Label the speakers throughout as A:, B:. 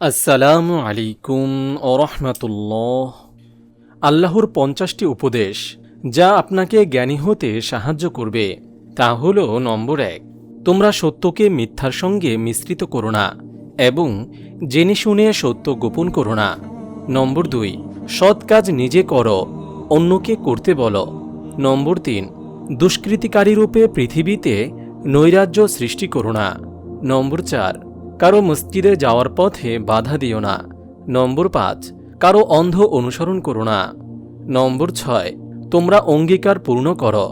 A: আসসালামু আলাইকুম ওরহমতুল্লাহ আল্লাহর পঞ্চাশটি উপদেশ যা আপনাকে জ্ঞানী হতে সাহায্য করবে, তা হল নম্বর এক, তোমরা সত্যকে মিথ্যার সঙ্গে মিশ্রিত করো না এবং জেনে শুনে সত্য গোপন করো না। নম্বর দুই, সৎ কাজ নিজে করো, অন্যকে করতে বলো। নম্বর তিন, দুষ্কৃতিকারী রূপে পৃথিবীতে নৈরাজ্য সৃষ্টি করো না। নম্বর চার কারও মসজিদে যাওয়ার পথে বাধা দিও না। নম্বর পাঁচ, কারও অন্ধ অনুসরণ করো না। নম্বর ছয়, তোমরা অঙ্গীকার পূর্ণ করো।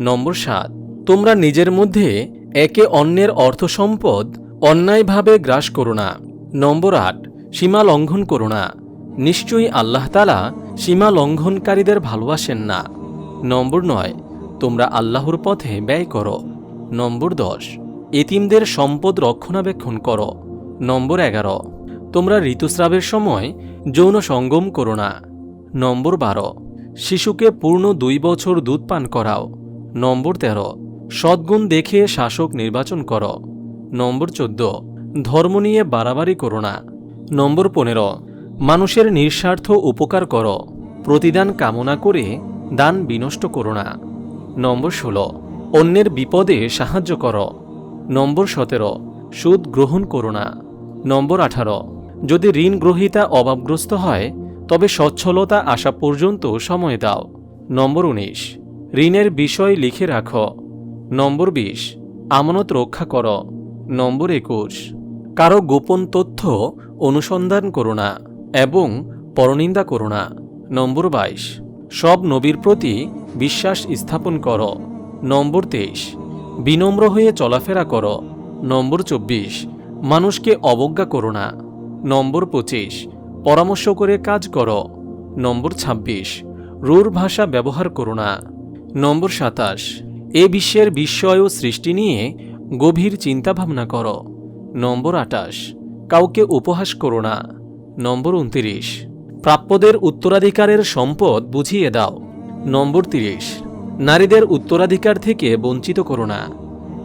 A: নম্বর সাত, তোমরা নিজের মধ্যে একে অন্যের অর্থ সম্পদ অন্যায়ভাবে গ্রাস করো না। নম্বর আট, সীমা লঙ্ঘন করো না। নিশ্চয়ই আল্লাহতালা সীমা লঙ্ঘনকারীদের ভালোবাসেন না। নম্বর নয়, তোমরা আল্লাহর পথে ব্যয় করো। নম্বর দশ এতিমদের সম্পদ রক্ষণাবেক্ষণ করো। নম্বর এগারো। তোমরা ঋতুস্রাবের সময় যৌন সঙ্গম করো না। নম্বর বারো। শিশুকে পূর্ণ দুই বছর দুধ পান করাও। নম্বর তেরো। সদ্গুণ দেখে শাসক নির্বাচন করো। নম্বর চোদ্দ। ধর্ম নিয়ে বাড়াবাড়ি করো না। নম্বর পনেরো। মানুষের নিঃস্বার্থ উপকার করো। প্রতিদান কামনা করে দান বিনষ্ট করো না। নম্বর ষোলো। অন্যের বিপদে সাহায্য করো। নম্বর সতেরো, সুদ গ্রহণ করো না। নম্বর আঠারো, যদি ঋণ গ্রহীতা অভাবগ্রস্ত হয়, তবে সচ্ছলতা আসা পর্যন্ত সময় দাও। নম্বর উনিশ, ঋণের বিষয় লিখে রাখো। নম্বর বিশ, আমানত রক্ষা করো। নম্বর একুশ, কারও গোপন তথ্য অনুসন্ধান করো না এবং পরনিন্দা করো না। নম্বর বাইশ, সব নবীর প্রতি বিশ্বাস স্থাপন করো। নম্বর তেইশ বিনম্র হয়ে চলাফেরা করো। নম্বর চব্বিশ, মানুষকে অবজ্ঞা করো না। নম্বর পঁচিশ, পরামর্শ করে কাজ করো। নম্বর ছাব্বিশ রূঢ় ভাষা ব্যবহার করো না। নম্বর সাতাশ, এ বিশ্বের বিস্ময় ও সৃষ্টি নিয়ে গভীর চিন্তাভাবনা করো। নম্বর আটাশ কাউকে উপহাস করো না। নম্বর উনতিরিশ, প্রাপ্যদের উত্তরাধিকারের সম্পদ বুঝিয়ে দাও। নম্বর তিরিশ নারীদের উত্তরাধিকার থেকে বঞ্চিত করো না।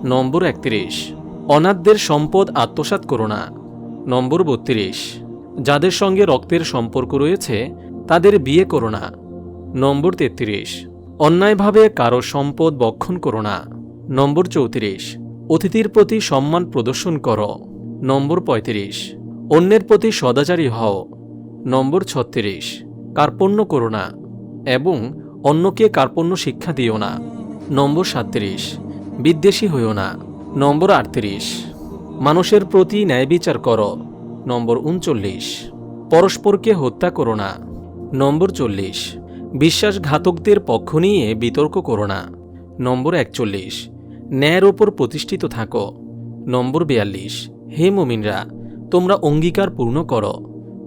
A: নম্বর একত্রিশ। অনাথদের সম্পদ আত্মসাৎ করো না। নম্বর বত্রিশ। যাদের সঙ্গে রক্তের সম্পর্ক রয়েছে, তাদের বিয়ে করো না। নম্বর তেত্রিশ। অন্যায়ভাবে কারও সম্পদ বক্ষণ করো না। নম্বর চৌত্রিশ। অতিথির প্রতি সম্মান প্রদর্শন করো। নম্বর পঁয়ত্রিশ। অন্যের প্রতি সদাচারী হও। নম্বর ছত্রিশ। কার্পণ্য করো না। এবং অন্যকে কার্পণ্য শিক্ষা দিও না। নম্বর সাতত্রিশ। বিদ্বেষী হইও না। নম্বর আটত্রিশ। মানুষের প্রতি ন্যায় বিচার করো। নম্বর উনচল্লিশ। পরস্পরকে হত্যা করো না। নম্বর চল্লিশ। বিশ্বাসঘাতকদের পক্ষ নিয়ে বিতর্ক করো না। নম্বর একচল্লিশ। ন্যায়ের ওপর প্রতিষ্ঠিত থাকো। নম্বর বিয়াল্লিশ। হে মুমিনরা, তোমরা অঙ্গীকার পূর্ণ করো।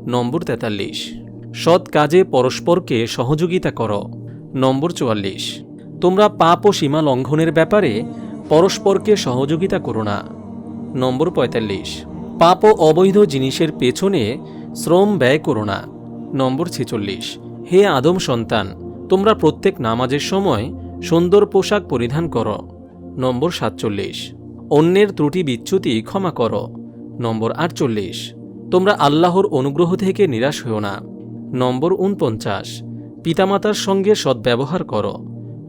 A: নম্বর তেতাল্লিশ। সৎ কাজে পরস্পরকে সহযোগিতা করো। নম্বর চুয়াল্লিশ। তোমরা পাপ ও সীমা লঙ্ঘনের ব্যাপারে পরস্পরকে সহযোগিতা করো না। নম্বর পঁয়তাল্লিশ। পাপ ও অবৈধ জিনিসের পেছনে শ্রম ব্যয় করো না। নম্বর ছেচল্লিশ। হে আদম সন্তান, তোমরা প্রত্যেক নামাজের সময় সুন্দর পোশাক পরিধান করো। নম্বর সাতচল্লিশ। অন্যের ত্রুটি বিচ্যুতি ক্ষমা করো। নম্বর আটচল্লিশ। তোমরা আল্লাহর অনুগ্রহ থেকে নিরাশ হও না। নম্বর উনপঞ্চাশ। পিতামাতার সঙ্গে সদ্ব্যবহার করো।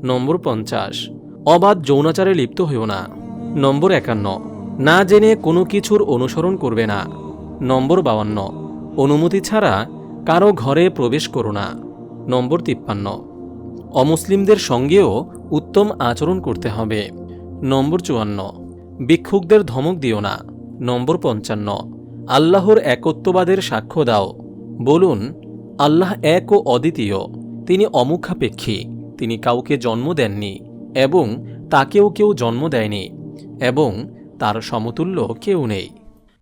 A: নম্বর পঞ্চাশ। অবাধ যৌনাচারে লিপ্ত হইও না। নম্বর একান্ন। না জেনে কোনো কিছুর অনুসরণ করবে না। নম্বর বাউান্ন। অনুমতি ছাড়া কারও ঘরে প্রবেশ করো না। নম্বর তিপ্পান্ন। অমুসলিমদের সঙ্গেও উত্তম আচরণ করতে হবে। নম্বর চুয়ান্ন। ভিক্ষুকদের ধমক দিও না। নম্বর পঞ্চান্ন। আল্লাহর একত্ববাদের সাক্ষ্য দাও। বলুন, আল্লাহ এক ও অদ্বিতীয়। তিনি অমুখাপেক্ষী, তিনি কাউকে জন্ম দেননি এবং তাকেও কেউ জন্ম দেয়নি এবং তার সমতুল্য কেউ নেই।